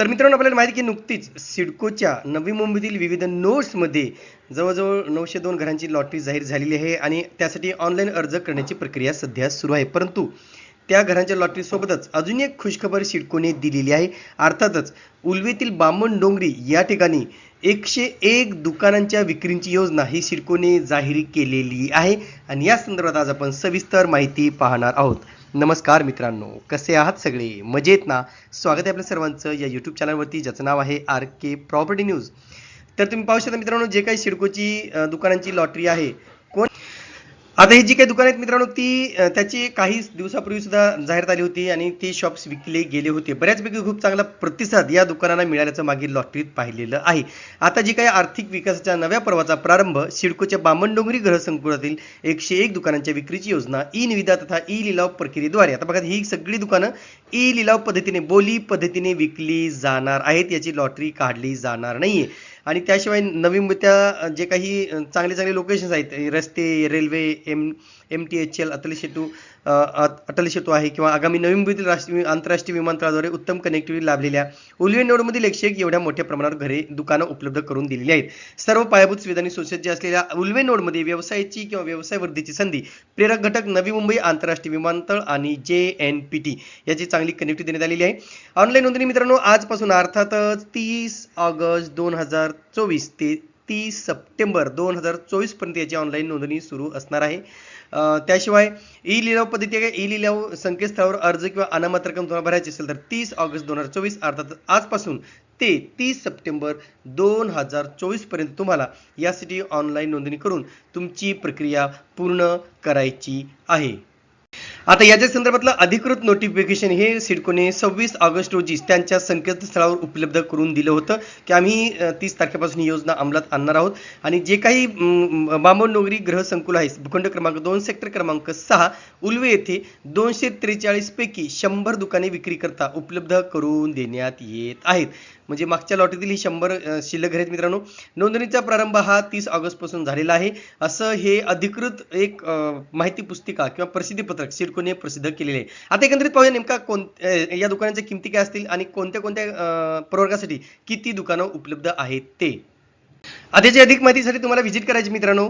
तर मित्रांनो आपल्याला माहिती की नुकतीच सिडकोच्या नवी मुंबईतील विविध नोट्समध्ये जवळजवळ नऊशे दोन घरांची लॉटरी जाहीर झालेली आहे आणि त्यासाठी ऑनलाईन अर्ज करण्याची प्रक्रिया सध्या सुरू आहे. परंतु त्या घरांच्या लॉटरीसोबतच अजून एक खुशखबर सिडकोने दिलेली आहे. अर्थातच उल्वेतील बामण डोंगरी या ठिकाणी एकशे एक दुकानांच्या विक्रींची योजना ही सिडकोने जाहीर केलेली आहे. आणि या संदर्भात आज आपण सविस्तर माहिती पाहणार आहोत. नमस्कार मित्रांनो कसे आहात सगळे? मजेत ना? स्वागत आहे आपल्या सर्वांचं या यूट्यूब चॅनलवरती ज्याचं नाव आहे आर के प्रॉपर्टी न्यूज तर तुम्ही पाहू शकता मित्रांनो जे काही सिडकोची दुकानांची लॉटरी आहे आता ही जी काही दुकान आहेत मित्रांनो ती त्याची काही दिवसापूर्वी सुद्धा जाहिरात आली होती आणि ती शॉप्स विकले गेले होते. बऱ्याचपैकी खूप चांगला प्रतिसाद या दुकानांना मिळाल्याचं मागील लॉटरीत पाहिलेलं आहे. आता जी काही आर्थिक विकासाच्या नव्या पर्वाचा प्रारंभ सिडकोच्या बामणडोंगरी ग्रहसंकुलातील एकशे एक दुकानांच्या विक्रीची योजना ई निविदा तथा ई लिलाव प्रक्रियेद्वारे. आता बघा ही सगळी दुकानं ई लिलाव पद्धतीने बोली पद्धतीने विकली जाणार आहेत याची लॉटरी काढली जाणार नाहीये. आणि त्याशिवाय नवी त्या जे काही चांगले चांगले लोकेशन्स आहेत रस्ते railway M M T H L Atal Setu अ, अटल सेतू आहे किंवा आगामी नवी मुंबईतील राष्ट्रीय आंतरराष्ट्रीय विमानतळाद्वारे उत्तम कनेक्टिव्हिटी लाभलेल्या उलवे नोडमधील एकशे एक एवढ्या मोठ्या प्रमाणावर घरे दुकानं उपलब्ध करून दिलेली आहेत. सर्व पायाभूत सुविधांनी सुसज्ज असलेल्या उलवे नोडमध्ये व्यवसायाची किंवा व्यवसाय वृद्धीची संधी प्रेरक घटक नवी मुंबई आंतरराष्ट्रीय विमानतळ आणि जे एन पी टी याची चांगली कनेक्टिव्हिटी देण्यात आलेली आहे. ऑनलाईन नोंदणी मित्रांनो आजपासून अर्थातच तीस ऑगस्ट दोन हजार चोवीस ते तीस सप्टेंबर दोन हजार चोवीसपर्यंत याची ऑनलाईन नोंदणी सुरू असणार आहे. त्याशिवाय ई लिलाव पद्धती आहे ई लिलाव संकेतस्थळावर अर्ज किंवा अनामत रक्कम तुम्हाला भरायची असेल तर तीस ऑगस्ट दोन हजार चोवीस अर्थात आजपासून ते तीस सप्टेंबर दोन हजार चोवीसपर्यंत तुम्हाला यासाठी ऑनलाईन नोंदणी करून तुमची प्रक्रिया पूर्ण करायची आहे. आता याच्या संदर्भातलं अधिकृत नोटिफिकेशन हे सिडकोने सव्वीस ऑगस्ट रोजी त्यांच्या संकेतस्थळावर उपलब्ध करून दिलं होतं की आम्ही तीस तारखेपासून ही योजना अंमलात आणणार आहोत. आणि जे काही बांबोन नोगरी ग्रह संकुल आहे भूखंड क्रमांक दोन सेक्टर क्रमांक सहा उल्वे येथे दोनशे त्रेचाळीस पैकी शंभर दुकाने विक्री करता उपलब्ध करून देण्यात येत आहेत. म्हणजे मागच्या लॉटरीतील ही शंभर शिल्लक आहेत मित्रांनो. नोंदणीचा प्रारंभ हा तीस ऑगस्टपासून झालेला आहे. असं हे अधिकृत एक माहिती पुस्तिका किंवा प्रसिद्धी पत्रक सिडकोने प्रसिद्ध केलेले आहे. आता एकंदरीत पाहूया नेमका कोण या दुकानांच्या किमती काय असतील आणि कोणत्या कोणत्या प्रवर्गासाठी किती दुकानं उपलब्ध आहेत ते? आता अधिक माहितीसाठी तुम्हाला व्हिजिट करायची मित्रांनो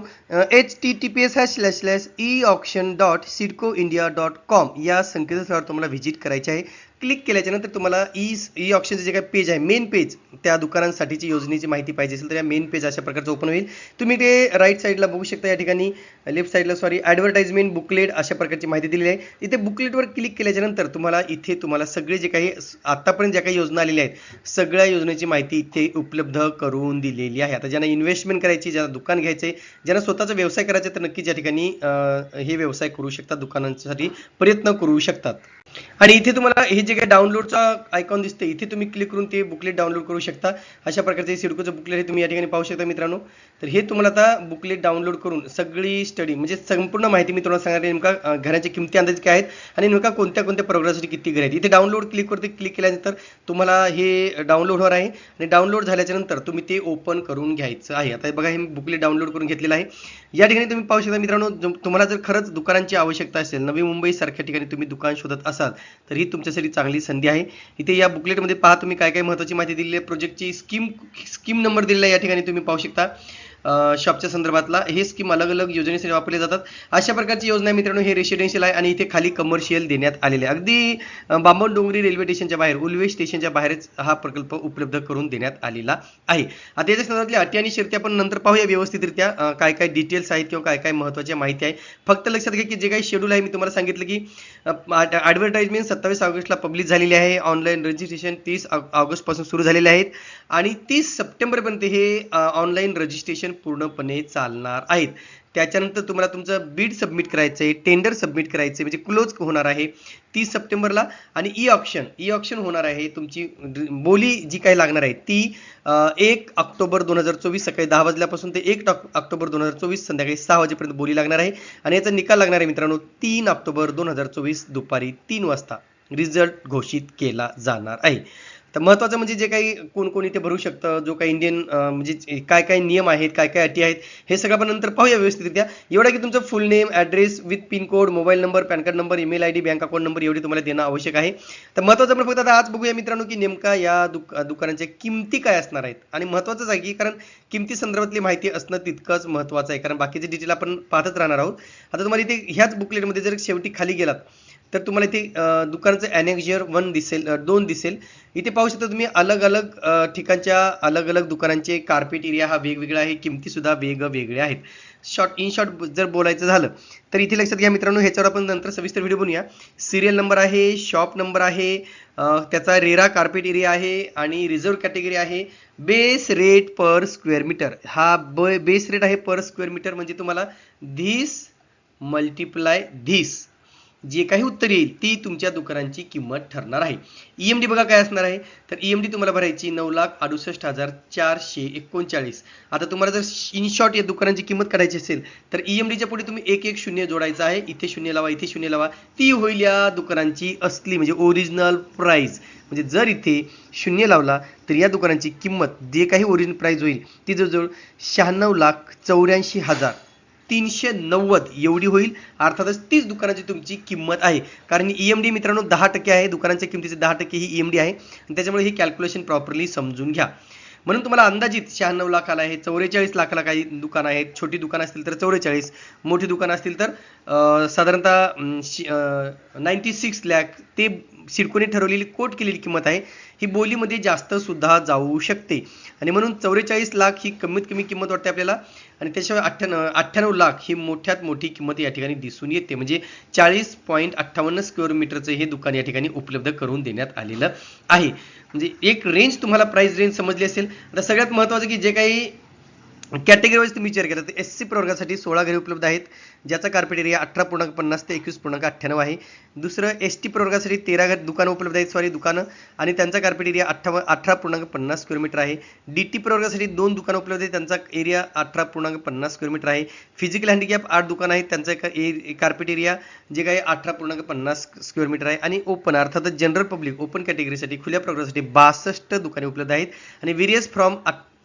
H T T P S hash slash slash E option dot CIDCO India dot com या संकेतस्थळावर तुम्हाला व्हिजिट करायचे आहे. क्लिक केल्याच्यानंतर तुम्हाला ई ई ऑप्शनचे जे काही पेज आहे मेन पेज त्या दुकानांसाठीची योजनेची माहिती पाहिजे असेल तर या मेन पेज अशा प्रकारचं ओपन होईल. तुम्ही ते राईट साईडला बघू शकता या ठिकाणी लेफ्ट साईडला सॉरी ॲडव्हर्टाइजमेंट बुकलेट अशा प्रकारची माहिती दिलेली आहे. इथे बुकलेटवर क्लिक केल्याच्यानंतर तुम्हाला इथे तुम्हाला सगळे जे काही आत्तापर्यंत ज्या काही योजना आलेल्या आहेत सगळ्या योजनेची माहिती इथे उपलब्ध करून दिलेली आहे. आता ज्यांना इन्व्हेस्टमेंट करायची ज्यांना दुकान घ्यायचं आहे ज्यांना स्वतःचा व्यवसाय करायचा आहे, तर नक्कीच या ठिकाणी हे व्यवसाय करू शकतात दुकानांसाठी प्रयत्न करू शकतात. आणि इथे तुम्हाला हे जे काही डाउनलोडचा आयकॉन दिसते इथे तुम्ही क्लिक करून ते बुकलेट डाउनलोड करू शकता. अशा प्रकारचे सिडकोचं बुकलेट हे तुम्ही या ठिकाणी पाहू शकता मित्रांनो. तर हे तुम्हाला आता बुकलेट डाउनलोड करून सगळी स्टडी म्हणजे संपूर्ण माहिती मी तुम्हाला सांगणार नेमका घराच्या किमती अंदाजे काय आहेत आणि नेमका कोणत्या कोणत्या प्रोग्रामसाठी किती घर आहेत. इथे डाउनलोड क्लिक करते क्लिक केल्यानंतर तुम्हाला हे डाउनलोड होणार आहे आणि डाउनलोड झाल्याच्यानंतर तुम्ही ते ओपन करून घ्यायचं आहे. आता हे बघा हे बुकलेट डाउनलोड करून घेतलेलं आहे. या ठिकाणी तुम्ही पाहू शकता मित्रांनो तुम्हाला जर खरंच दुकानांची आवश्यकता असेल नवी मुंबई सारख्या ठिकाणी तुम्ही दुकान शोधत असाल तर ही तुमच्यासाठी चांगली संधी आहे. इथे या बुकलेटमध्ये पहा तुम्ही काय काय महत्त्वाची माहिती दिलेली आहे. प्रोजेक्टची स्कीम स्कीम नंबर दिलेला आहे या ठिकाणी तुम्ही पाहू शकता. शॉपच्या संदर्भातला. हे स्कीम अलग अलग योजनेसाठी वापरले जातात. अशा प्रकारची योजना मित्रांनो हे रेसिडेन्शियल आहे आणि इथे खाली कमर्शियल देण्यात आलेले आहे. अगदी बांबण डोंगरी रेल्वे स्टेशनच्या बाहेर उल्वे स्टेशनच्या बाहेरच हा प्रकल्प उपलब्ध करून देण्यात आलेला आहे. आता याच्या संदर्भातल्या अटी आणि शिरत्या आपण नंतर पाहूया व्यवस्थितरित्या. काय काय डिटेल्स आहेत किंवा काय काय महत्त्वाच्या माहिती आहे. फक्त लक्षात घ्या की जे काही शेड्यूल आहे मी तुम्हाला सांगितलं की ॲडव्हर्टाइजमेंट सत्तावीस ऑगस्टला पब्लिश झालेली आहे. ऑनलाईन रजिस्ट्रेशन तीस ऑगस्टपासून सुरू झालेले आहेत. आणि तीस सप्टेंबरपर्यंत हे ऑनलाईन रजिस्ट्रेशन पूर्णपणे चालणार आहेत. त्याच्यानंतर तुम्हाला तुमचं बीड सबमिट करायचं आहे टेंडर सबमिट करायचं आहे म्हणजे क्लोज होणार आहे तीस सप्टेंबरला. आणि ई ऑप्शन ई ऑप्शन होणार आहे तुमची बोली जी काही लागणार आहे ती एक ऑक्टोबर दोन हजार चोवीस सकाळी दहा वाजल्यापासून ते एक ऑक्टोबर दोन हजार चोवीस संध्याकाळी सहा वाजेपर्यंत बोली लागणार आहे. आणि याचा निकाल लागणार आहे मित्रांनो तीन ऑक्टोबर दोन हजार चोवीस दुपारी तीन वाजता. रिझल्ट घोषित केला जाणार आहे. तर महत्त्वाचं म्हणजे जे काही कोण कोण इथे भरू शकतं जो काही इंडियन म्हणजे काय काय नियम आहेत काय काय अटी आहेत हे सगळं आपण नंतर पाहूया व्यवस्थितरित्या. एवढा की तुमचं full name address with pin code mobile number PAN card number email I D bank account number एवढी तुम्हाला देणं आवश्यक आहे. तर महत्त्वाचं आपण फक्त आता आज बघूया मित्रांनो की नेमका या दुक दुकानाच्या किमती काय असणार आहेत. आणि महत्त्वाचंच आहे की कारण किमती संदर्भातली माहिती असणं तितकंच महत्त्वाचं आहे. कारण बाकीचे डिटेल आपण पाहतच राहणार आहोत. आता तुम्हाला इथे ह्याच बुकलेटमध्ये जर शेवटी खाली गेलात तर तुम्हाला इथे दुकानाचं अनेक्झिअर वन दिसेल दोन दिसेल. इथे पाहू शकता तुम्ही अलग अलग ठिकाणच्या अलग अलग दुकानांचे कार्पेट एरिया हा वेगवेगळा आहे किमतीसुद्धा वेगवेगळ्या आहेत. शॉर्ट इन शॉर्ट जर बोलायचं झालं तर इथे लक्षात घ्या मित्रांनो ह्याच्यावर आपण नंतर सविस्तर व्हिडिओ बनूया सिरियल नंबर आहे शॉप नंबर आहे त्याचा रेरा कार्पेट एरिया आहे आणि रिझर्व कॅटेगरी आहे. Base rate per square metre हा ब बेस रेट आहे पर स्क्वेअर मीटर म्हणजे तुम्हाला धीस मल्टिप्लाय धीस जे काही उत्तर येईल ती तुमच्या दुकानांची किंमत ठरणार आहे. ईएमडी बघा काय असणार आहे? तर ईएमडी तुम्हाला भरायची नऊ लाख अडुसष्ट हजार चारशे एकोणचाळीस. आता तुम्हाला जर इन शॉर्ट या दुकानांची किंमत काढायची असेल तर ईएमडीच्या पुढे तुम्ही एक एक शून्य जोडायचं आहे. इथे शून्य लावा इथे शून्य लावा. ती होईल या दुकानांची असली म्हणजे ओरिजिनल प्राईज म्हणजे जर इथे शून्य लावला तर या दुकानांची किंमत जे काही ओरिजिनल प्राईज होईल ती जवळजवळ शहाण्णव लाख चौऱ्याऐंशी हजार. तीनशे नव्वद एवढी होईल. अर्थातच तीच दुकानाची तुमची किंमत आहे. कारण ईएमडी मित्रांनो दहा टक्के आहे. दुकानांच्या किमतीचे दहा टक्के ही ईएमडी आहे. आणि त्याच्यामुळे ही कॅल्क्युलेशन प्रॉपरली समजून घ्या. म्हणून तुम्हाला अंदाजित शहाण्णव लाखाला आहे चौवेचाळीस लाखाला काही दुकानं आहेत. छोटी दुकानं असतील तर चौवेचाळीस मोठी दुकानं असतील तर अं, साधारणतः नाईन्टी सिक्स लॅक ते सिडकोने ठरवलेली कोट केलेली किंमत आहे. ही बोलीमध्ये जास्त सुद्धा जाऊ शकते. आणि म्हणून चौवेचाळीस लाख ही कमीत कमी किंमत वाटते आपल्याला. आणि त्याशिवाय अठ्ठ्याण्णव अठ्ठ्याण्णव लाख ही मोठ्यात मोठी किंमत या ठिकाणी दिसून येते. म्हणजे चाळीस पॉईंट अठ्ठावन्न स्क्वेअर मीटरचं हे दुकान या ठिकाणी उपलब्ध करून देण्यात आलेलं आहे. म्हणजे एक रेंज तुम्हाला प्राइस रेंज समजली असेल. आता सगळ्यात महत्त्वाचं की जे काही कॅटेगरीवाईज तुम्ही विचार केला तर एस सी प्रवर्गासाठी सोळा घरे उपलब्ध आहेत ज्याचा कार्पेट एरिया अठरा पूर्णांक पन्नास ते एकवीस पूर्णांक अठ्ठ्याण्णव आहे. दुसरं एस टी प्रवर्गासाठी तेरा घर दुकानं उपलब्ध आहेत सॉरी दुकानं. आणि त्यांचा कार्पेट एरिया अठ्ठाव अठरा पूर्णांक पन्नास स्क्वेअर मीटर आहे. डी टी प्रवर्गासाठी दोन दुकानं उपलब्ध आहेत त्यांचा एरिया अठरा पूर्णांक पन्नास स्क्वेअर मीटर आहे. फिजिकल हँडिकॅप आठ दुकानं आहेत त्यांचा एक ए- कार्पेट एरिया जे काही अठरा पूर्णांक पन्नास स्क्वेअर मीटर आहे. आणि ओपन अर्थातच जनरल पब्लिक ओपन कॅटेगरीसाठी खुल्या प्रवर्गासाठी बासष्ट दुकाने उपलब्ध आहेत. आणि various from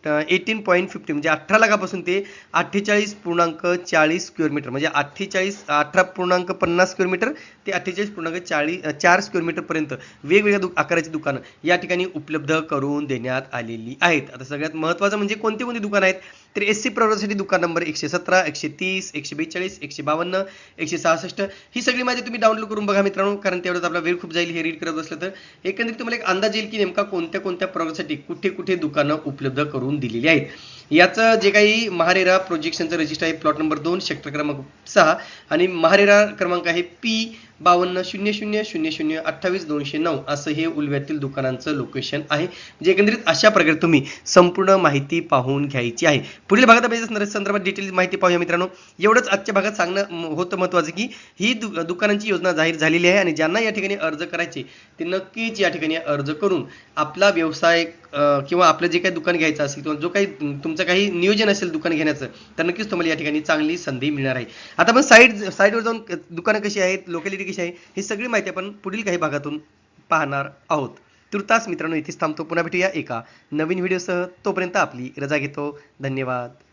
eighteen point fifty म्हणजे अठरा लाखापासून ते अठ्ठेचाळीस पूर्णांक चाळीस स्क्वेअर मीटर म्हणजे अठ्ठेचाळीस अठरा पूर्णांक पन्नास स्क्वेअर मीटर ते अठ्ठेचाळीस पूर्णांक चाळीस चार स्क्वेअर मीटरपर्यंत वेगवेगळ्या दु आकाराची दुकानं या ठिकाणी उपलब्ध करून देण्यात आलेली आहेत. आता सगळ्यात महत्त्वाचं म्हणजे कोणती कोणती दुकानं आहेत? तर एस सी प्रवर्गासाठी दुकान नंबर एकशे सतरा एकशे तीस एकशे बेचाळीस एकशे बावन्न एकशे सहासष्ट ही सगळी माहिती तुम्ही डाउनलोड करून बघा मित्रांनो कारण तेवढंच आपला वेळ खूप जाईल हे रीड करत असलं तर. एकंदरीत तुम्हाला एक अंदाज येईल की नेमका कोणत्या कोणत्या प्रवर्गासाठी कुठे कुठे दुकानं उपलब्ध करून दिलेली आहेत. याचं जे काही महारेरा प्रोजेक्शनचं रजिस्टर आहे प्लॉट नंबर दोन सेक्टर क्रमांक सहा आणि महारेरा क्रमांक आहे पी बावन्न शून्य शून्य शून्य शून्य अठ्ठावीस दोनशे नऊ असं हे उलव्यातील दुकानांचं लोकेशन आहे जे एकंदरीत अशा प्रकारे तुम्ही संपूर्ण माहिती पाहून घ्यायची आहे. पुढील भागात आपण याच्या संदर्भात डिटेल माहिती पाहूया मित्रांनो. एवढंच आजच्या भागात सांगणं होतं महत्त्वाचं की ही दु दुकानांची योजना जाहीर झालेली आहे आणि ज्यांना या ठिकाणी अर्ज करायचे ते नक्कीच या ठिकाणी अर्ज करून आपला व्यवसाय किंवा आपलं जे काही दुकान घ्यायचं असेल किंवा जो काही तुम- तुमचं काही नियोजन असेल दुकान घेण्याचं तर नक्कीच तुम्हाला या ठिकाणी चांगली संधी मिळणार आहे. आता आपण साईड साईडवर जाऊन दुकानं कशी आहेत लोकॅलिटी कशी आहे ही सगळी माहिती आपण पुढील काही भागातून पाहणार आहोत. तुर्तास मित्रांनो इथेच थांबतो. पुन्हा भेटूया एका नवीन व्हिडिओसह तोपर्यंत आपली रजा घेतो. धन्यवाद.